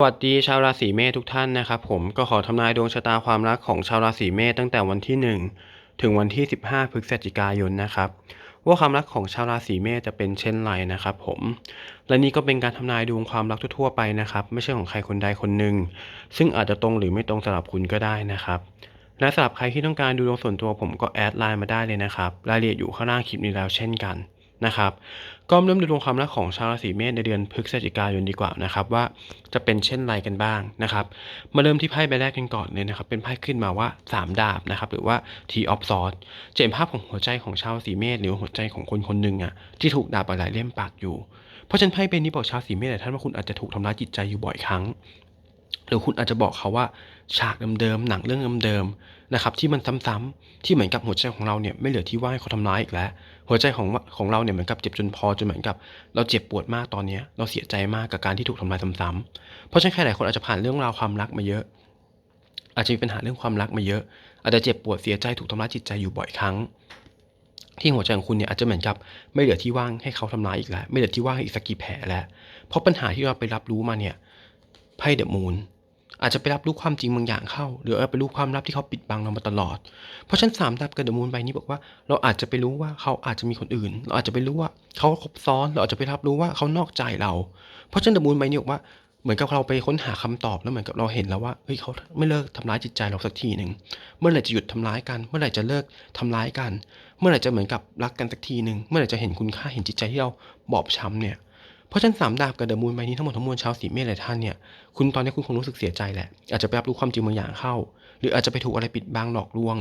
สวัสดีชาวราศีเมษทุกท่านนะครับผมก็ขอทำนายดวงชะตาความรักของชาวราศีเมษตั้งแต่วันที่ 1 ถึงวันที่ 15 พฤศจิกายนนะครับว่าความรักของชาวราศีเมษจะเป็นเช่นไรนะครับผมและนี่ก็เป็นการทำนายดวงความรักทั่วๆไปนะครับไม่ใช่ของใครคนใดคนหนึ่งซึ่งอาจจะตรงหรือไม่ตรงสำหรับคุณก็ได้นะครับและสำหรับใครที่ต้องการดูดวงส่วนตัวผมก็แอดไลน์มาได้เลยนะครับรายละเอียดอยู่ข้างล่างคลิปนี้แล้วเช่นกัน นะครับก็เริ่มดูดวงความรักของชาวราศีเมษในเดือนพฤศจิกายนดีกว่านะครับว่าจะเป็นเช่นไรกันบ้างนะครับ มาเริ่มที่ไพ่ใบแรกกันก่อนเลยนะครับ เป็นไพ่ขึ้นมาว่า 3 ดาบนะครับหรือว่า T of Swords จะเห็นภาพของหัวใจของชาวราศีเมษหรือหัวใจของคนคนหนึ่งอะที่ถูกดาบหลายเล่มปักอยู่ เพราะฉะนั้นไพ่เป็นนี้บอกชาวราศีเมษหลายท่านว่าคุณอาจจะถูกทำร้ายจิตใจอยู่บ่อยครั้ง หรือคุณอาจจะบอกเขาว่าฉากเดิมๆหนังเรื่องเดิมๆนะครับที่มันซ้ำๆที่เหมือนกับหัวใจของเราเนี่ยไม่เหลือที่ว่างให้เขาทำร้ายอีกแล้ว หัวใจของของเราเนี่ยเหมือนกับเจ็บจนพอจนเหมือนกับ เราเจ็บปวดมากตอนเนี้ยเราเสียใจมากกับการที่ถูกทำลายซ้ำๆเพราะฉะนั้นใครหลายคนอาจจะผ่านเรื่องราวความรักมาเยอะ อาจจะมีปัญหาเรื่องความรักมาเยอะ อาจจะเจ็บปวดเสียใจถูกทำร้ายจิตใจอยู่บ่อยครั้ง ที่หัวใจของคุณเนี่ยอาจจะเหมือนกับไม่เหลือที่ว่างให้เขาทำร้ายอีกแล้ว ไม่เหลือที่ว่างให้อีกสักกี่แผลแล้วเพราะปัญหาที่เราไปรับรู้มาเนี่ยไพ่เดอะมูน อาจจะไปรับรู้ความจริงบางอย่างเข้า หรือไปรู้ความลับที่เขาปิดบังเรามาตลอด เพราะฉะนันสามดับกับเดมูนใบนี้บอกว่า เราอาจจะไปรู้ว่าเขาอาจจะมีคนอื่น เราอาจจะไปรู้ว่าเขาคบซ้อน เราอาจจะไปรับรู้ว่าเขานอกใจเรา เพราะฉะนั้นเดมูนใบนี้บอกว่าเหมือนกับเราไปค้นหาคำตอบแล้วเหมือนกับเราเห็นแล้วว่าเฮ้ยเขาไม่เลิกทำร้ายจิตใจเราสักทีหนึ่งเมื่อไหร่จะหยุดทำร้ายกัน เมื่อไหร่จะเลิกทำร้ายกัน เมื่อไหร่จะเหมือนกับรักกันสักทีหนึ่งเมื่อไหร่จะเห็นคุณค่าเห็นจิตใจที่เราบอบช้ำเนี่ย เพราะฉะนั้นสามดาบกับเดอะมูนใบนี้ทั้งหมดทั้งมวลชาวสีเมษหลายท่านเนี่ยคุณตอนนี้คุณคงรู้สึกเสียใจแหละ อาจจะไปรับรู้ความจริงบางอย่างเข้า หรืออาจจะไปถูกอะไรปิดบังหลอกลวง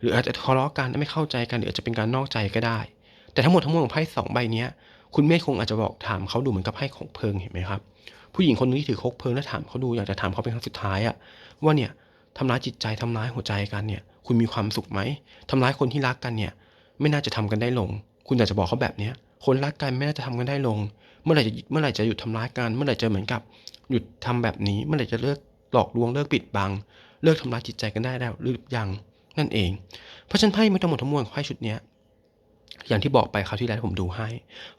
หรืออาจจะทะเลาะกันไม่เข้าใจกันหรืออาจจะเป็นการนอกใจก็ได้ แต่ทั้งหมดทั้งมวลของไพ่สองใบนี้คุณเมฆคงอาจจะบอกถามเขาดูเหมือนกับไพ่ของเพลิงเห็นไหมครับผู้หญิงคนนึงที่ถือคกเพลิงแล้วถามเขาดูอยากจะถามเขาเป็นครั้งสุดท้ายอะว่าเนี่ยทำร้ายจิตใจทำร้ายหัวใจกันเนี่ย คุณมีความสุขไหมทำร้ายคนที่รักกันเนี่ย ไม่น่าจะทำกันได้ลง คุณอยากจะบอกเขาแบบเนี้ยคนรักกันไม่น่าจะทำกันได้ลง เมื่อไหร่จะเมื่อไหร่จะหยุดทำร้ายกัน เมื่อไหร่จะเหมือนกับ หยุดทำแบบนี้ เมื่อไหร่จะเลิกหลอกลวงเลิกปิดบัง เลิกทำร้ายจิตใจกันได้แล้วหรือยังนั่นเอง เพราะฉะนันไพ่มันทั้งหมดทั้งมวลของไพ่ชุดเนี้ยอย่างที่บอกไปคราวที่แล้วผมดูให้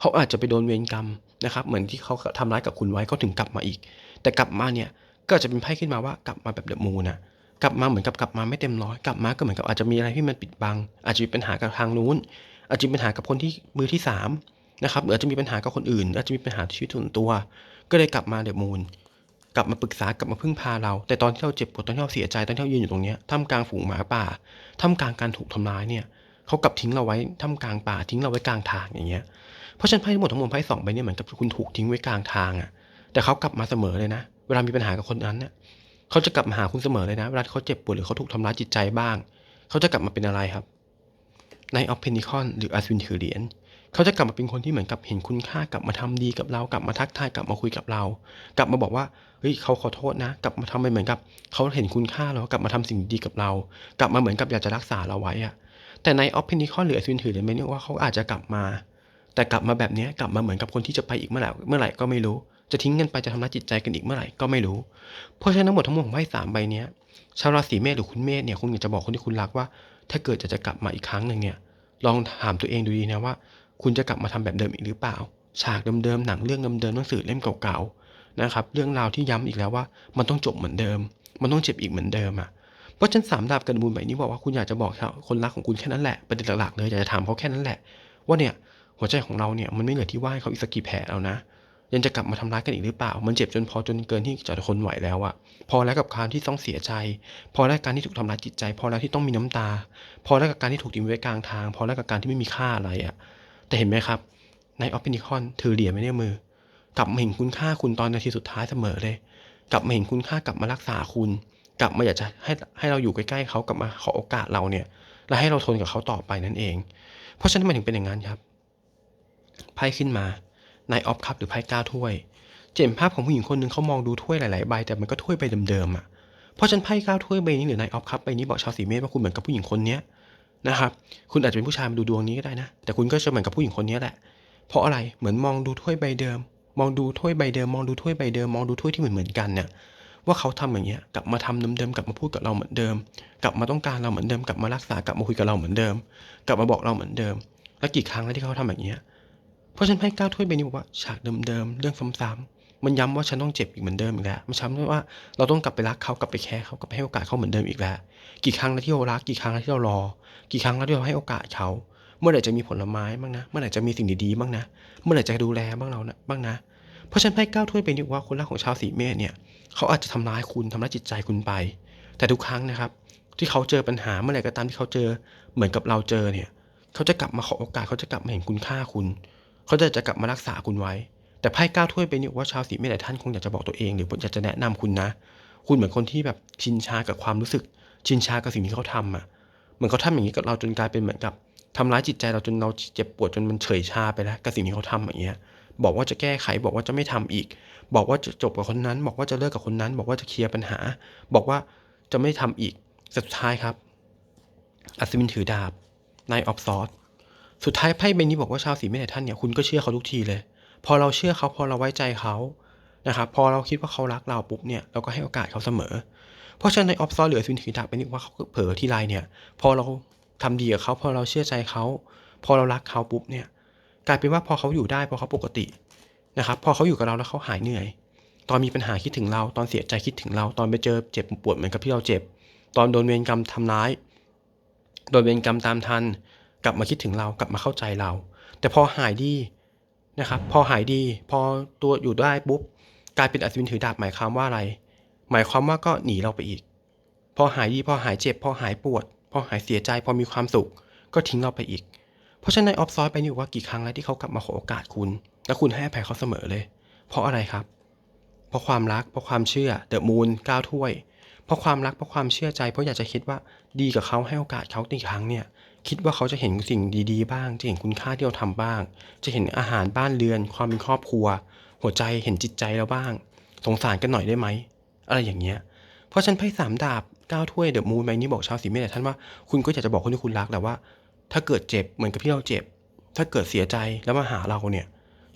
เขาอาจจะไปโดนเวรกรรมนะครับเหมือนที่เขาทำร้ายกับคุณไว้เขาถึงกลับมาอีก แต่กลับมาเนี่ยก็จะเป็นไพ่ขึ้นมาว่ากลับมาแบบเดอะมูนอะกลับมาเหมือนกับกลับมาไม่เต็มร้อยกลับมาก็เหมือนกับอาจจะมีอะไรที่มันปิดบัง อาจจะมีปัญหากับทางนู้น อาจจะมีปัญหากับคนที่มือที่สาม นะครับออาจจะมีปัญหากับคนอื่นอาจจะมีปัญหาชีวิตส่วนตัว ก็เลยกลับมาเดอะมูนกลับมาปรึกษากลับมาพึ่งพาเรา แต่ตอนที่เราเจ็บปวดตอนที่เราเสียใจตอนที่เรายืนอยู่ตรงนี้ท่ามกลางฝูงหมาป่าท่ามกลางการถูกทำร้ายเนี่ยเขากลับทิ้งเราไว้ท่ามกลางป่าทิ้งเราไว้กลางทางอย่างเงี้ยเพราะฉะนันไพ่ทั้งหมดทั้งมวลไพ่สองใบเนี่ยเหมือนกับคุณถูกทิ้งไว้กลางทางอะ่ะ แต่เขากลับมาเสมอเลยนะ เวลามีปัญหากับคนนั้นเนี่ยเขาจะกลับมาหาคุณเสมอเลยนะ เวลาเขาเจ็บปวดหรือเขาถูกทำร้ายจิตใจบ้าง เขาจะกลับมาเป็นอะไรครับในออฟเพนิคอนหรืออาสวินถือเหรียญ เขาจะกลับมาเป็นคนที่เหมือนกับเห็นคุณค่ากลับมาทำดีกับเรากลับมาทักทายกลับมาคุยกับเรา กลับมาบอกว่าเฮ้ยเขาขอโทษนะ กลับมาทำเหมือนกับเขาเห็นคุณค่าเรากลับมาทำสิ่งดีกับเรา กลับมาเหมือนกับอยากจะรักษาเราไว้อะแต่ในออฟเพนิคอนหรืออสวินถือเหรียไม่เรียว่าเขาอาจจะกลับมา แต่กลับมาแบบนี้กลับมาเหมือนกับคนที่จะไปอีกเมื่อไหร่เมื่อไหร่ก็ไม่รู้ จะทิ้งกันไปจะทำร้ายจิตใจกันอีกเมื่อไหร่ก็ไม่รู้ เพราะฉะนั้นทั้งหมดทั้งมวลของไพ่สามใบเนี้ยชาวราศีเมษหรือคุณเมษเนี่ยคุณอยากจะบอกคนที่คุณรักว่า ถ้าเกิดจะจะกลับมาอีกครั้งหนึ่งเนี่ยลองถามตัวเองดูดีนะว่า คุณจะกลับมาทำแบบเดิมอีกหรือเปล่า ฉากเดิมๆหนังเรื่องเดิมๆหนังสือเล่มเก่าๆนะครับเรื่องราวที่ย้ำอีกแล้วว่า มันต้องจบเหมือนเดิม มันต้องเจ็บอีกเหมือนเดิมอะเพราะฉะนั้นสามดาบกันมูลใบนี้บอกว่าคุณอยากจะบอกคนรักของคุณแค่นั้นแหละประเด็นหลักๆเลยอยากจะถามเขาแค่นั้นแหละ ว่าเนี่ยหัวใจของเราเนี่ยมันไม่เหลือที่ว่างให้เขาอีกสักกี่แผลแล้วนะยังจะกลับมาทำร้ายกันอีกหรือเปล่า มันเจ็บจนพอจนเกินที่จะทนไหวแล้วอะพอแล้วกับการที่ต้องเสียใจ พอแล้วกับการที่ถูกทำร้ายจิตใจ พอแล้วที่ต้องมีน้ำตา พอแล้วกับการที่ถูกทิ้งไว้กลางทาง พอแล้วกับการที่ไม่มีค่าอะไรอะ แต่เห็นไหมครับในออฟฟินิคอนถือเหรียญไว้ในมือ กลับมาเห็นคุณค่าคุณตอนนาทีสุดท้ายเสมอเลย กลับมาเห็นคุณค่ากลับมารักษาคุณ กลับมาอยากจะให้ให้เราอยู่ใกล้ๆเขากลับมาขอโอกาสเราเนี่ย และให้เราทนกับเขาต่อไปนั่นเอง เพราะฉะนั้นมันถึงเป็นอย่างนั้นครับไพ่ขึ้นมานายออฟคัพหรือไพ่ก้าถ้วยเจนภาพของผู้หญิงคนหนึ่งเขามองดูถ้วยหลายๆใบแต่มันก็ถ้วยใบเดิมๆอะเพราะฉันไพ่ก้าถ้วยใบนี้หรือนายออฟคัพใบนี้บอกชาวสีเมษว่าคุณเหมือนกับผู้หญิงคนเนี้ย นะครับ คุณอาจจะเป็นผู้ชายมาดูดวงนี้ก็ได้นะ แต่คุณก็จะเหมือนกับผู้หญิงคนนี้แหละ เพราะอะไร เหมือนมองดูถ้วยใบเดิม มองดูถ้วยใบเดิม มองดูถ้วยใบเดิม มองดูถ้วยที่เหมือนเหมือนกันเนี่ย ว่าเขาทำอย่างเงี้ย กลับมาทำเดิมๆ กลับมาพูดกับเราเหมือนเดิม กลับมาต้องการเราเหมือนเดิม กลับมารักษา กลับมาคุยกับเราเหมือนเดิม กลับมาบอกเราเหมือนเดิม แล้วกี่ครั้งแล้วที่เขาทำอย่างเงี้ยเพราะฉันไพ่ก้าวถ้วยใบนี้บอกว่าฉากเดิมๆ เรื่องซ้ำๆมันย้ำว่าฉันต้องเจ็บอีกเหมือนเดิมอีกแล้ว มันช้ำว่าเราต้องกลับไปรักเขากลับไปแคร์เขากลับไปให้โอกาสเขาเหมือนเดิมอีกแล้ว กี่ครั้งแล้วที่เรารัก กี่ครั้งแล้วที่เรารอ กี่ครั้งแล้วที่เราให้โอกาสเขาเมื่อไหร่จะมีผลไม้บ้างนะ เมื่อไหร่จะมีสิ่งดีๆบ้างนะ เมื่อไหร่จะดูแลบ้างเรานะบ้างนะ เพราะฉันไพ่ก้าวถ้วยเป็นอยู่ว่าคนรักของชาวสีเมษเนี่ยเขาอาจจะทำร้ายคุณทำร้ายจิตใจคุณไป แต่ทุกครั้งนะครับ ที่เขาเจอปัญหาเมื่อไหร่ก็ตามที่เขาเจอเหมือนกับเราเจอเนี่ย เขาจะกลับมาขอโอกาสเขาจะกลับมาเห็นคุณค่าคุณ เขาจะจะกลับมารักษาคุณไว้ แต่ไพ่ก้าวถ้วยเป็นอยู่ว่าชาวสีเมษหลายท่านคงอยากจะบอกตัวเองหรืออยากจะแนะนำคุณนะ คุณเหมือนคนที่แบบชินชากับความรู้สึก ชินชากับสิ่งที่เขาทำอะ มือนเขาทำอย่างนี้กับเราจนกลายเป็นเหมือนกับทำร้ายจิตใจเราจนเราเจ็บปวดจนมันเฉยชาไปแล้วกับสิ่งที่เขาทำอย่างเงี้ยบอกว่าจะแก้ไขบอกว่าจะไม่ทำอีก บอกว่าจะจบกับคนนั้น บอกว่าจะเลิกกับคนนั้น บอกว่าจะเคลียร์ปัญหา บอกว่าจะไม่ทำอีกสุดท้ายครับ อัศวินถือดาบนายออฟซอสสุดท้ายไพ่ใบนี้บอกว่าชาวสีเมษท่านเนี่ยคุณก็เชื่อเขาทุกทีเลย พอเราเชื่อเขาพอเราไว้ใจเขานะครับพอเราคิดว่าเขารักเราปุ๊บเนี่ยเราก็ให้โอกาสเขาเสมอ เพราะฉะนั้นในออฟซอสหรืออัศวินถือดาบเป็นว่าเขาเผลอที่ไรเนี่ย พอเราทำดีกับเขาพอเราเชื่อใจเขาพอเรารักเขาปุ๊บเนี่ยกลายเป็นว่าพอเขาอยู่ได้พอเขาปกตินะครับพอเขาอยู่กับเราแล้วเขาหายเหนื่อย ตอนมีปัญหาคิดถึงเรา ตอนเสียใจคิดถึงเรา ตอนไปเจอเจ็บปวดเหมือนกับที่เราเจ็บ ตอนโดนเวรกรรมทำร้าย โดนเวรกรรมตามทัน กลับมาคิดถึงเรากลับมาเข้าใจเรา แต่พอหายดีนะครับ พอหายดี พอตัวอยู่ได้ปุ๊บกลายเป็นอัศวินถือดาบหมายความว่าอะไร หมายความว่าก็หนีเราไปอีก พอหายดีพอหายเจ็บ พอหายปวด พอหายเสียใจ พอมีความสุข ก็ทิ้งเราไปอีก เพราะฉะนั้นออฟซอยไปนี่ว่ากี่ครั้งแล้วที่เขากลับมาขอโอกาสคุณ และคุณให้อภัยเขาเสมอเลย เพราะอะไรครับ เพราะความรัก เพราะความเชื่อ เดอะมูนก้าวถ้วย เพราะความรัก เพราะความเชื่อใจ เพราะอยากจะคิดว่าดีกับเขาให้โอกาสเขาอีกครั้งเนี่ย คิดว่าเขาจะเห็นสิ่งดี ๆ บ้าง จะเห็นคุณค่าที่เราทำบ้าง จะเห็นอาหารบ้านเรือน ความเป็นครอบครัว หัวใจ เห็นจิตใจเราบ้าง สงสารกันหน่อยได้ไหม อะไรอย่างเงี้ย เพราะฉันไพ่สามดาบเก้าถ้วยเดอะมูนใบนี้บอกชาวสีเมษท่านว่าคุณก็อยากจะบอกคนที่คุณรักแหละว่า ถ้าเกิดเจ็บเหมือนกับที่เราเจ็บ ถ้าเกิดเสียใจแล้วมาหาเราเนี่ย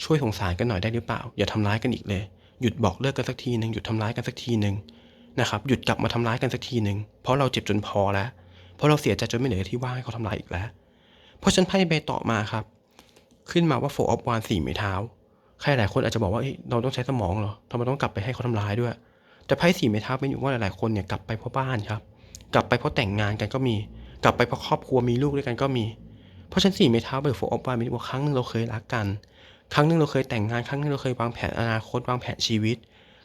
ช่วยสงสารกันหน่อยได้หรือเปล่า อย่าทำร้ายกันอีกเลย หยุดบอกเลิกกันสักทีหนึ่งหยุดทำร้ายกันสักทีหนึ่งนะครับหยุดกลับมาทำร้ายกันสักทีหนึ่งเพราะเราเจ็บจนพอแล้ว เพราะเราเสียใจจนไม่เหลือที่ว่างให้เขาทำร้ายอีกแล้ว เพราะฉันไพ่ใบต่อมาครับ ขึ้นมาว่าโฟออฟวานสี่ไม้เท้าใครหลายคนอาจจะบอกว่าเเราต้องใช้สมองเหรอทำไมต้องกลับไปให้เขาทำร้ายด้วย แต่ไพ่สี่ไม้เท้าเป็นอยู่ว่าหลายๆคนเนี่ยกลับไปเพราะบ้านครับ กลับไปเพราะแต่งงานกันก็มี กลับไปเพราะครอบครัวมีลูกด้วยกันก็มี เพราะฉันสี่ไม้เท้าเบิร์โฟออฟวานเป็นว่าครั้งหนึ่งเราเคยรักกัน ครั้งหนึ่งเราเคยแต่งงาน ครั้งหนึ่งเราเคยวางแผนอนาคตวางแผนชีวิต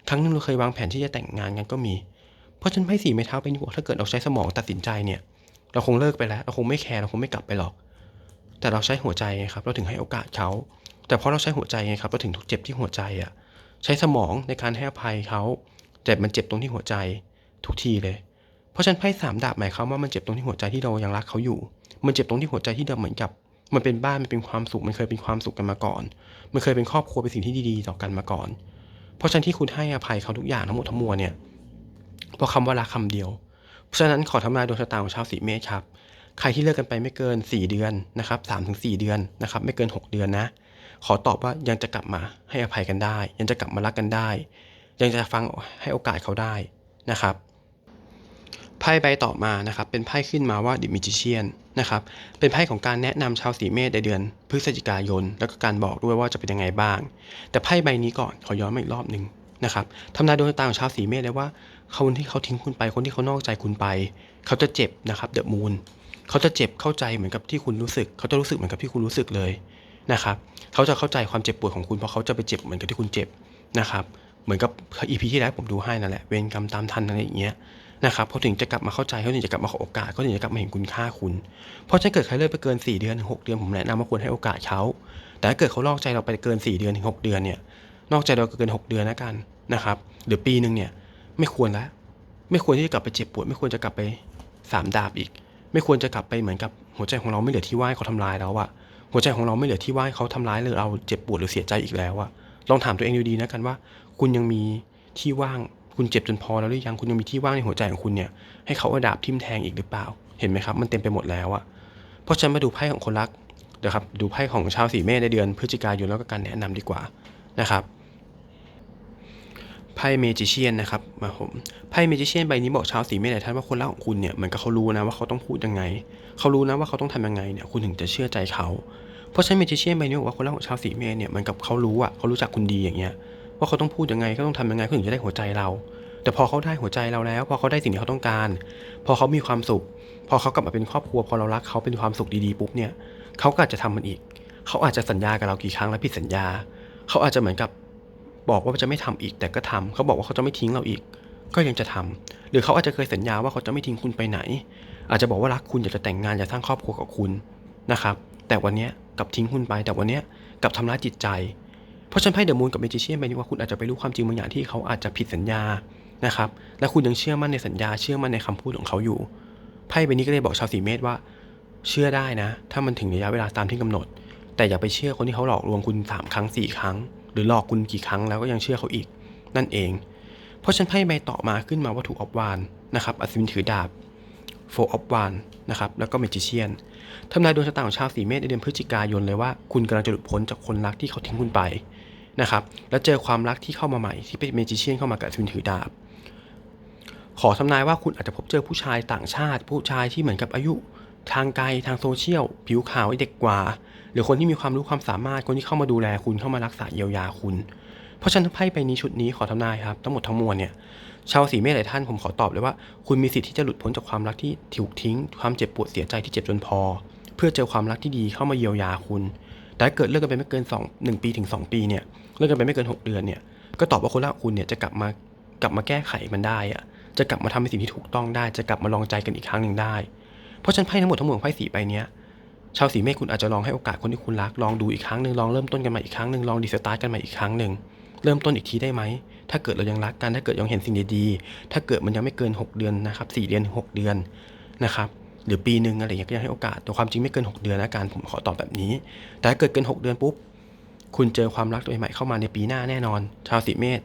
ครั้งหนึ่งเราเคยวางแผนที่จะแต่งงานกันก็มี เพราะฉันไพ่สี่ไม้เท้าเป็นว่าถ้าเกิดเราใช้สมองตัดสินใจเนี่ย เราคงเลิกไปแล้ว เราคงไม่แคร์ เราคงไม่กลับไปหรอก แต่เราใช้หัวใจครับ เราถึงให้โอกาสเขา แต่เพราะเราใช้หัวใจไงครับ เราถึงถูกเจ็บที่หัวใจอะ ใช้สมองในการให้อภัยเขา แต่มันเจ็บตรงที่หัวใจทุกทีเลย เพราะฉันไพ่สามดาบหมายความว่ามันเจ็บตรงที่หัวใจที่เรายังรักเขาอยู่ มันเจ็บตรงที่หัวใจที่เราเหมือนกับ มันเป็นบ้านมันเป็นความสุขมันเคยเป็นความสุขกันมาก่อน มันเคยเป็นครอบครัวเป็นสิ่งที่ดีๆต่อกันมาก่อน เพราะฉะนั้นที่คุณให้อภัยเขาทุกอย่างทั้งหมดทั้งมวลเนี่ยเพราะคำว่ารักคำเดียว เพราะฉะนั้นขอทำนายดวงชะตาของชาวสีเมษครับใครที่เลิกกันไปไม่เกิน 4 เดือนนะครับสามถึงสเดือนนะครับไม่เกิน 6 เดือนนะ ขอตอบว่ายังจะกลับมาให้อภัยกันได้ ยังจะกลับมารักกันได้ ยังจะฟังให้โอกาสเขาได้นะครับไพ่ใบต่อมานะครับเป็นไพ่ขึ้นมาว่าดิมิจิเชียนนะครับเป็นไพ่ของการแนะนำชาวสีเมษในเดือน พฤศจิกายน แล้วก็การบอกด้วยว่าจะเป็นยังไงบ้าง แต่ไพ่ใบนี้ก่อนขอย้อนมาอีกรอบหนึ่งนะครับทำนายดวงตาของชาวสีเมษเลยว่าคนที่เขาทิ้งคุณไปคนที่เขานอกใจคุณไป เขาจะเจ็บนะครับเดอะมูนเขาจะเจ็บเข้าใจเหมือนกับที่คุณรู้สึก เขาจะรู้สึกเหมือนกับที่คุณรู้สึกเลยนะครับเขาจะเข้าใจความเจ็บปวดของคุณเพราะเขาจะไปเจ็บเหมือนกับที่คุณเจ็บนะครับเมือนกับอีพีที่แล้วผมดูให้นั่นแหละเวรกรรมตามทันอะไรอย่างเงี้ยนะครับเขาถึงจะกลับมาเข้าใจเขาถึงจะกลับมาขอโอกาสเขาถึงจะกลับมาเห็นคุณค่าคุณ เพราะถ้าเกิดใครเลิกไปเกิน 4 เดือนถึง6เดือนผมแนะนำว่าควรให้โอกาสเขาแต่ถ้าเกิดเขานอกใจเราไปเกิน 4 เดือนถึง6เดือนเนี่ยนอกใจเราเกิน 6 เดือนแล้วกันนะครับหรือปีหนึ่งเนี่ยไม่ควรแล้วไม่ควรที่จะกลับไปเจ็บปวด ไม่ควรจะกลับไปสามดาบอีก ไม่ควรจะกลับไปเหมือนกับหัวใจของเราไม่เหลือที่ว่ายเขาทำร้ายแล้วอะหัวใจของเราไม่เหลือที่ว่ายเขาทำร้ายหรือเราเจ็บปวดหรือเสียใจอีกแล้วอะลองถามตัวเองดูดีนะกันว่า คุณยังมีที่ว่าง คุณเจ็บจนพอแล้วหรือยังคุณยังมีที่ว่างในหัวใจของคุณเนี่ยให้เขาอาดาบทิ่มแทงอีกหรือเปล่า เห็นไหมครับ มันเต็มไปหมดแล้วอะเพราะฉันมาดูไพ่ของคนรักเดี๋ยวครับดูไพ่ของชาวสีเมษในเดือนพฤศจิกายนแล้วก็การแนะนำดีกว่านะครับไพ่เมจิเชียนนะครับมาผมไพ่เมจิเชียนใบนี้บอกชาวสีเมษหลายท่านว่าคนรักของคุณเนี่ยเหมือนกับเขารู้นะว่าเขาต้องพูดยังไง เขารู้นะว่าเขาต้องทำยังไงเนี่ยคุณถึงจะเชื่อใจเขา เพราะฉะนั้นเมจิเชียนใบนี้บอกว่าคนรักของชาวสีเมษเนี่ยเหมือนกับเขารู้อะเขารู้จักคุณดีอย่างเงี้ย ว่าเขาต้องพูดยังไงเขาต้องทำยังไงเขาถึงจะได้หัวใจเรา แต่พอเขาได้หัวใจเราแล้ว พอเขาได้สิ่งที่เขาต้องการ พอเขามีความสุข พอเขากลับมาเป็นครอบครัว พอเรารักเขาเป็นความสุขดีๆปุ๊บเนี่ยเขาก็อาจจะทำมันอีก เขาอาจจะสัญญากับเรากี่ครั้งแล้วผิดสัญญา เขาอาจจะเหมือนกับบอกว่าจะไม่ทำอีกแต่ก็ทำเขาบอกว่าเขาจะไม่ทิ้งเราอีก ก็ยังจะทำหรือเขาอาจจะเคยสัญญาว่าเขาจะไม่ทิ้งคุณไปไหน อาจจะบอกว่ารักคุณอยากจะแต่งงานอยากสร้างครอบครัวกับคุณนะครับ แต่วันนี้กลับทิ้งคุณไป แต่วันนี้กลับทำร้ายจิตใจ เพราะฉันไพ่เดอะมูนกับเมจิเชียนไปนี่ว่าคุณอาจจะไปรู้ความจริงบางอย่างที่เขาอาจจะผิดสัญญานะครับและคุณยังเชื่อมั่นในสัญญาเชื่อมั่นในคำพูดของเขาอยู่ไพ่ใบนี้ก็เลยบอกชาวสีเมษว่า เชื่อได้นะ ถ้ามันถึงระยะเวลาตามที่กำหนด แต่อย่าไปเชื่อคนที่เขาหลอกลวงคุณสามครั้งสี่ครั้ง หรือหลอกคุณกี่ครั้งแล้วก็ยังเชื่อเขาอีก นั่นเอง เพราะฉันไพ่ใบต่อมาขึ้นมาวัตถุออบวานนะครับอัศวินถือดาบโฟออบวานนะครับแล้วก็เมจิเชียนทำนายดวงชะตาของชาวสีเมษในเดือนพฤศจิกายนเลยว่า คุณกำลังจะหลุดพ้นจากคนรักที่เขาทิ้งคุณไป นะครับแล้วเจอความรักที่เข้ามาใหม่ที่เป็นเมจิเชียนเข้ามากับอัศวินถือดาบ ขอทำนายว่าคุณอาจจะพบเจอผู้ชายต่างชาติ ผู้ชายที่เหมือนกับอายุทางไกลทางโซเชียล ผิวขาวเด็กกว่า หรือคนที่มีความรู้ความสามารถคนที่เข้ามาดูแลคุณเข้ามารักษาเยียวยาคุณ เพราะฉะนั้นไพ่ใบนี้ชุดนี้ขอทำนายครับ ทั้งหมดทั้งมวลเนี่ยชาวสีเมษหลายท่านผมขอตอบเลยว่า คุณมีสิทธิ์ที่จะหลุดพ้นจากความรักที่ถูกทิ้ง ความเจ็บปวดเสียใจที่เจ็บจนพอ เพื่อเจอความรักที่ดีเข้ามาเยียวยาคุณ แต่เกิดเลิกกันไปไม่เกิน2 1ปีถึง 2 ปีเนี่ยเลิกกันไปไม่เกิน 6 เดือนเนี่ยก็ตอบว่าคนรักคุณเนี่ยจะกลับมากลับมาแก้ไขมันได้อะจะกลับมาทำในสิ่งที่ถูกต้องได้ จะกลับมาลองใจกันอีกครั้งหนึ่งได้ เพราะฉันไพ่ทั้งหมดทั้งมวลไพ่สีใบเนี้ยชาวสีเมษคุณอาจจะลองให้โอกาสคนที่คุณรักลองดูอีกครั้งหนึ่งลองเริ่มต้นกันใหม่อีกครั้งหนึ่งลองดีสตาร์ทกันใหม่อีกครั้งหนึ่งเริ่มต้นอีกทีได้ไหม ถ้าเกิดเรายังรักกัน ถ้าเกิดยังเห็นสิ่งดีๆ ถ้าเกิดมันยังไม่เกิน 6 เดือนนะครับ 4 เดือน 6 เดือนนะครับ หรือปีหนึ่งอะไรอย่างเงี้ยก็ยังให้โอกาสแต่ความจริงไม่เกิน 6 เดือนนะการผมขอตอบแบบนี้ แต่ถ้าเกิดเกิน 6 เดือนปุ๊บคุณเจอความรักตัวใหม่เข้ามาในปีหน้าแน่นอน ชาวสีเมษ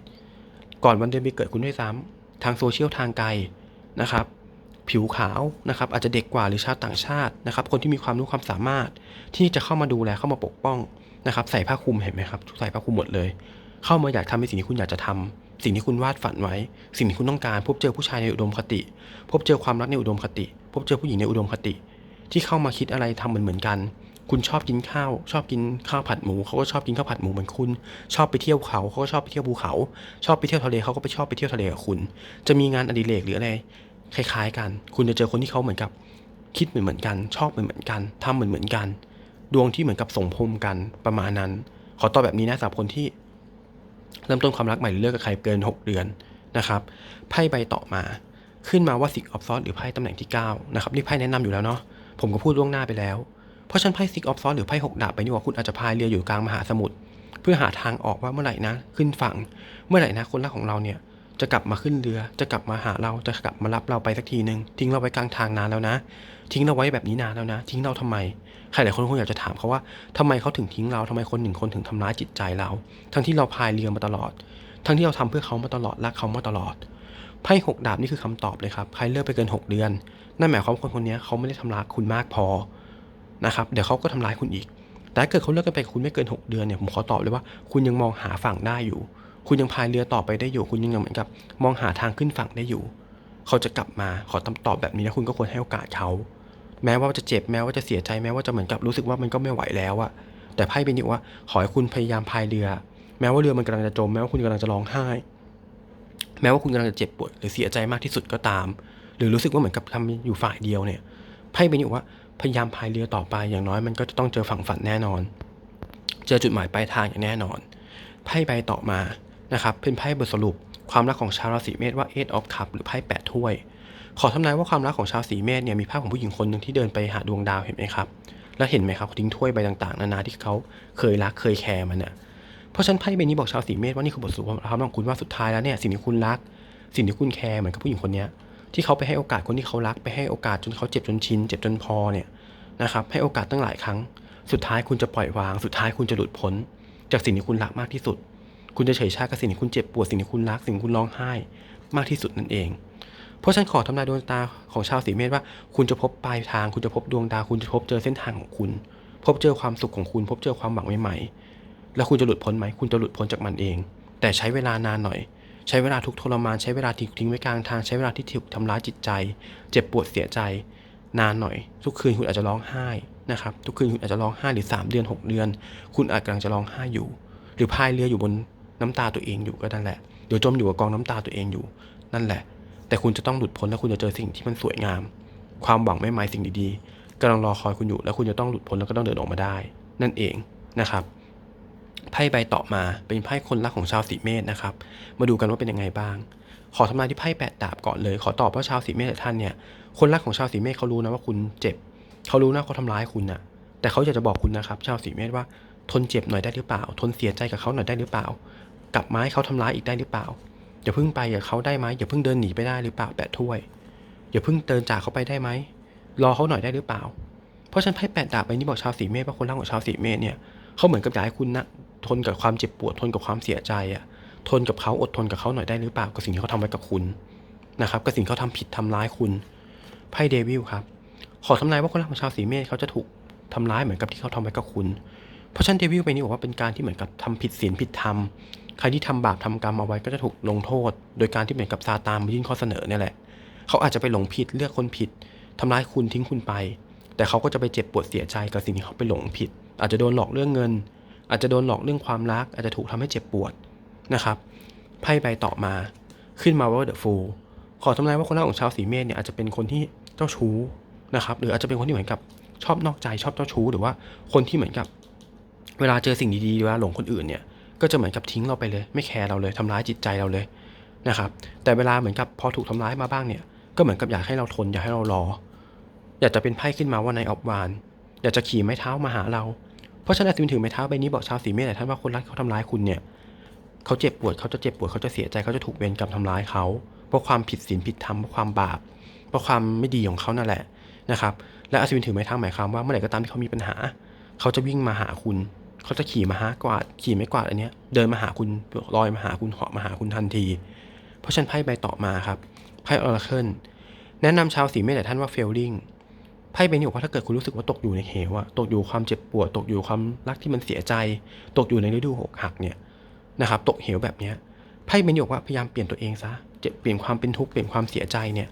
ก่อนวันเดือนปีเกิดคุณด้วยซ้ำทางโซเชียลทางไกลนะครับ ผิวขาวนะครับ อาจจะเด็กกว่าหรือชาวต่างชาตินะครับ คนที่มีความรู้ความสามารถที่จะเข้ามาดูแลเข้ามาปกป้องนะครับ ใส่ผ้าคลุมเห็นไหมครับใส่ผ้าคลุมหมดเลย เข้ามาอยากทำในสิ่งที่คุณอยากจะทำสิ่งที่คุณวาดฝันไว้ สิ่งที่คุณต้องการ พบเจอผู้ชายในอุดมคติ พบเจอความรักในอุดมคติ บเจอผู้หญิงในอุดมคติ ที่เข้ามาคิดอะไรทำเหมือนเหมือนกัน คุณชอบกินข้าว ชอบกินข้าวผัดหมู เขาก็ชอบกินข้าวผัดหมูเหมือนคุณ ชอบไปเที่ยวเขาเขาก็ชอบไปเที่ยวภูเขา ชอบไปเที่ยวทะเลเขาก็ไปชอบไปเที่ยวทะเลกับคุณ จะมีงานอดิเรกหรืออะไรคล้ายๆ กัน คุณจะเจอคนที่เขาเหมือนกับ คิดเหมือนเหมือนกัน ชอบเหมือนเหมือนกันทำเหมือนเหมือนกัน ดวงที่เหมือนกับสมพงษ์กันประมาณนั้น ขอตอบแบบนี้นะสำหรับคนที่ เริ่มต้นความรักใหม่หรือเลิกกับใครเกิน 6 เดือนนะครับไพ่ใบต่อมา ขึ้นมาว่าซิกออฟซอสหรือไพ่ตำแหน่งที่9นะครับนี่ไพ่แนะนำอยู่แล้วเนาะผมก็พูดล่วงหน้าไปแล้ว เพราะฉันไพ่ซิกออฟซอสหรือไพ่หกดาบไปนี่ว่าคุณอาจจะพายเรืออยู่กลางมหาสมุทรเพื่อหาทางออกว่าเมื่อไหร่นะ ขึ้นฝั่ง เมื่อไหร่นะคนรักของเราเนี่ยจะกลับมาขึ้นเรือ จะกลับมาหาเรา จะกลับมารับเราไปสักทีหนึ่งทิ้งเราไว้กลางทางนานแล้วนะ ทิ้งเราไว้แบบนี้นานแล้วนะ ทิ้งเราทำไม ใครหลายคนคงอยากจะถามเขาว่าทำไมเขาถึงทิ้งเราทำไมคนหนึ่งคนถึงทำร้ายจิตใจเรา ทั้งที่เราพายเรือมาตลอด ทั้งที่เราทำเพื่อเขามาตลอด รักเขามาตลอด ไพ่หกดาบนี่คือคำตอบเลยครับ ใครเลิกไปเกิน 6 เดือน นั่นหมายความว่าคนคนนี้เขาไม่ได้ทำร้ายคุณมากพอนะครับ เดี๋ยวเขาก็ทำร้ายคุณอีก แต่เกิดเขาเลิกกันไปคุณไม่เกิน 6 เดือนเนี่ย ผมขอตอบเลยว่า คุณยังมองหาฝั่งได้อยู่ คุณยังพายเรือต่อไปได้อยู่ คุณยังเหมือนกับ มองหาทางขึ้นฝั่งได้อยู่ เขาจะกลับมา ขอตอบแบบนี้นะคุณก็ควรให้โอกาสเขา แม้ว่าจะเจ็บ แม้ว่าจะเสียใจ แม้ว่าจะเหมือนกับรู้สึกว่ามันก็ไม่ไหวแล้วอะแต่ไพ่เป็นอยู่ว่า ขอให้คุณพยายามพายเรือ แม้ว่าเรือมันกำลังจะจม แม้ว่าคุณกำลังจะร้องไห้ แม้ว่าคุณกำลังจะเจ็บปวดหรือเสียใจมากที่สุดก็ตาม หรือรู้สึกว่าเหมือนกับทำอยู่ฝ่ายเดียวเนี่ยไพ่เป็นอยู่ว่าพยายามพายเรือต่อไปอย่างน้อยมันก็จะต้องเจอฝั่งฝันแน่นอน เจอจุดหมายปลายทางอย่างแน่นอน ไพ่ใบต่อมานะครับเป็นไพ่บทสรุป ความรักของชาวราศีเมษว่า Eight of Cup หรือไพ่แปดถ้วย ขอทำนายว่าความรักของชาวสีเมษเนี่ยมีภาพของผู้หญิงคนหนึ่งที่เดินไปหาดวงดาวเห็นไหมครับ แล้วเห็นไหมครับทิ้งถ้วยใบต่างๆ นานาที่เขาเคยรักเคยแคร์มันเนี่ย เพราะฉะนันไพ่ใบนี้บอกชาวสีเมษว่านี่คือบทสรุปความรักของคุณว่าสุดท้ายแล้วเนี่ยสิ่งที่คุณรัก สิ่งที่คุณแคร์เหมือนกับผู้หญิงคนนี้ที่เขาไปให้โอกาสคนที่เขารักไปให้โอกาสจนเขาเจ็บจนชินเจ็บจนพอเนี่ยนะครับให้โอกาสตั้งหลายครั้ง สุดท้ายคุณจะปล่อยวาง สุดท้ายคุณจะหลุดพ้น จากสิ่งที่คุณรักมากที่สุด คุณจะเฉยชากับสิ่งที่คุณเจ็บปวดสิ่งที่คุณรักสิ่งที่คุณร้องไห้มากที่สุดนั่นเอง เพราะฉันขอทำนายดวงตาของชาวสีเมษว่า คุณจะพบปลายทาง คุณจะพบดวงดาคุณจะพบเจอเส้นทางของคุณ พบเจอความสุขของคุณ พบเจอความหวังใหม่ๆ แล้วคุณจะหลุดพ้นไหมคุณจะหลุดพ้นจากมันเอง แต่ใช้เวลานานหน่อย ใช้เวลาทุกทรมานใช้เวลาทิ้งทิ้งไว้กลางทางใช้เวลาที่ถูกทำร้ายจิตใจ เจ็บปวดเสียใจ นานหน่อย ทุกคืนคุณอาจจะร้องไห้นะครับทุกคืนคุณอาจจะร้องไห้หรือ 3 เดือน 6 เดือน คุณอาจกำลังจะร้องไห้อยู่ หรือพายเรืออยู่บนน้ำตาตัวเองอยู่ก็นั่นแหละเดี๋ยวจมอยู่กับกองน้ำตาตัวเองอยู่ นั่นแหละ แต่คุณจะต้องหลุดพ้นแล้วคุณจะเจอสิ่งที่มันสวยงาม ความหวังไม่หมายสิ่งดีๆกำลังรอคอยคุณอยู่ แล้วคุณจะต้องหลุดพ้นแล้วก็ต้องเดินออกมาได้ นั่นเองนะครับ ไพ่ใบต่อมาเป็นไพ่คนรักของชาวสีเมษนะครับ มาดูกันว่าเป็นยังไงบ้าง ขอทำนายที่ไพ่แปดดาบก่อนเลย ขอตอบว่าชาวสีเมษท่านเนี่ย คนรักของชาวสีเมษเขารู้นะว่าคุณเจ็บ เขารู้นะเขาทำร้ายคุณนะแต่เขาอยากจะบอกคุณนะครับ ชาวสีเมษว่าทนเจ็บหน่อยได้หรือเปล่า ทนเสียใจกับเขาหน่อยได้หรือเปล่า กลับไม้เขาทำร้ายอีกได้หรือเปล่า อย่าเพิ่งไปกับเขาได้ไหมอย่าเพิ่งเดินหนีไปได้หรือเปล่าแปดถ้วย อย่าเพิ่งเดินจากเขาไปได้ไหม รอเขาหน่อยได้หรือเปล่า เพราะฉันไพ่แปดดาบใบนี้บอกชาวสีเมษว่าคนรักของชาวสีเมษเนี่ยเขาเหมือนกับอยากให้คุณนะ ทนกับความเจ็บปวด ทนกับความเสียใจอะทนกับเขาอดทนกับเขาหน่อยได้หรือเปล่ากับสิ่งที่เขาทำไว้กับคุณนะครับกับสิ่งที่เขาทำผิดทำร้ายคุณไพ่เดวิลครับ ขอทำนายว่าคนรักของชาวสีเมษเขาจะถูกทำร้ายเหมือนกับที่เขาทำไว้กับคุณ เพราะฉะนันเดวิลไปนี้บอกว่าเป็นการที่เหมือนกับทำผิดศีลผิดธรรมใครที่ทำบาปทำกรรมเอาไว้ก็จะถูกลงโทษ โดยการที่เหมือนกับซาตานมายื่นข้อเสนอเนี่ยแหละ เขาอาจจะไปหลงผิดเลือกคนผิดทำร้ายคุณทิ้งคุณไป แต่เขาก็จะไปเจ็บปวดเสียใจกับสิ่งที่เขาไปหลงผิด อาจจะโดนหลอกเรื่องเงิน อาจจะโดนหลอกเรื่องความรัก อาจจะถูกทำให้เจ็บปวดนะครับไพ่ใบต่อมาขึ้นมาว่าเดอะฟูลขอทำนายว่าคนรักของชาวสีเมษเนี่ยอาจจะเป็นคนที่เจ้าชู้นะครับหรืออาจจะเป็นคนที่เหมือนกับชอบนอกใจชอบเจ้าชู้หรือว่าคนที่เหมือนกับ เวลาเจอสิ่งดีๆเวลาหลงคนอื่นเนี่ยก็จะเหมือนกับทิ้งเราไปเลย ไม่แคร์เราเลยทำร้ายจิตใจเราเลยนะครับแต่เวลาเหมือนกับพอถูกทำร้ายมาบ้างเนี่ยก็เหมือนกับอยากให้เราทนอยากให้เรารอ อยากจะเป็นไพ่ขึ้นมาว่าในออบวานอยากจะขี่ไม้เท้ามาหาเรา เพราะฉะนั้นอาจจะถือไม้เท้าใบนี้บอกชาวสีเมษหลายท่านว่าคนรักเขาทำร้ายคุณเนี่ยเขาเจ็บปวดเขาจะเจ็บปวดเขาจะเสียใจเขาจะถูกเวรกรรมทำร้ายเขาเพราะความผิดศีลผิดธรรมเพราะความบาปเพราะความไม่ดีของเขานั่นแหละนะครับและอาจจะถือไม้เท้าหมายความว่าเมื่อไหร่ก็ตามที่เขามีปัญหา เขาจะวิ่งมาหาคุณ เขาจะขี่มาหากวาดขี่ไม่กวาดอันเนี้ยเดินมาหาคุณลอยมาหาคุณเหาะมาหาคุณทันที เพราะฉันไพ่ใบต่อมาครับไพ่ออราเคิลแนะนำชาวสีเมษหลายท่านว่าเฟลลิง ไพ่ใบนี้บอกว่าถ้าเกิดคุณรู้สึกว่าตกอยู่ในเหวอะตกอยู่ความเจ็บปวด ตกอยู่ความรักที่มันเสียใจ ตกอยู่ในฤดูอกหักเนี่ยนะครับ ตกเหวแบบเนี้ยไพ่ใบนี้บอกว่าพยายามเปลี่ยนตัวเองซะเจ็บเปลี่ยนความเป็นทุกข์เปลี่ยนความเสียใจเนี่ย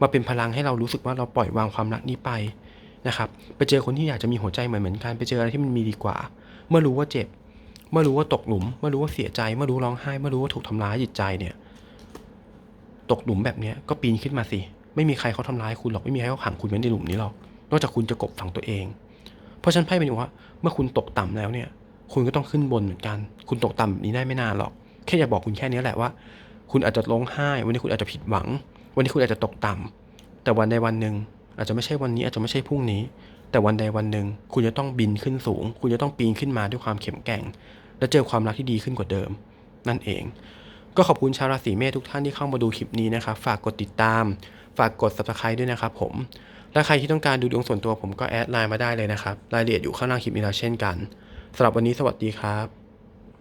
มาเป็นพลังให้เรารู้สึกว่าเราปล่อยวางความรักนี้ไปนะครับไปเจอคนที่อยากจะมีหัวใจเหมือนเหมือนกันไปเจออะไรที่มันมีดีกว่า เมื่อรู้ว่าเจ็บ เมื่อรู้ว่าตกหลุม เมื่อรู้ว่าเสียใจ เมื่อรู้ร้องไห้ เมื่อรู้ว่าถูกทำร้ายจิตใจเนี่ย ตกหลุมแบบนี้ก็ปีนขึ้นมาสิ ไม่มีใครเขาทำร้ายคุณหรอกไม่มีใครเขาขังคุณไว้ในหลุมนี้หรอกนอกจากคุณจะกบฝังตัวเอง เพราะฉันไพ่เป็นว่าเมื่อคุณตกต่ำแล้วเนี่ย คุณก็ต้องขึ้นบนเหมือนกัน คุณตกต่ำนี้ได้ไม่นานหรอก แค่อยากบอกคุณแค่นี้แหละว่า คุณอาจจะร้องไห้ วันนี้คุณอาจจะผิดหวัง วันนี้คุณอาจจะตกต่ำแต่วันใดวันหนึ่งอาจจะไม่ใช่วันนี้อาจจะไม่ใช่พรุ่งนี้ แต่วันใดวันหนึ่งคุณจะต้องบินขึ้นสูง คุณจะต้องปีนขึ้นมาด้วยความเข้มแกร่ง และเจอความรักที่ดีขึ้นกว่าเดิม นั่นเอง ก็ขอบคุณชาวราศีเมษทุกท่านที่เข้ามาดูคลิปนี้นะครับฝากกดติดตาม ฝากกด subscribe ด้วยนะครับผมและใครที่ต้องการดูดวงส่วนตัวผมก็แอดไลน์มาได้เลยนะครับ รายละเอียดอยู่ข้างล่างคลิปนี้แล้วเช่นกันสำหรับวันนี้สวัสดีครับ